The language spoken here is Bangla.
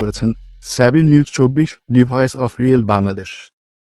করেছেন। স্যাবিন নিউজ চব্বিশ ডিভাইস অফ রিয়েল বাংলাদেশ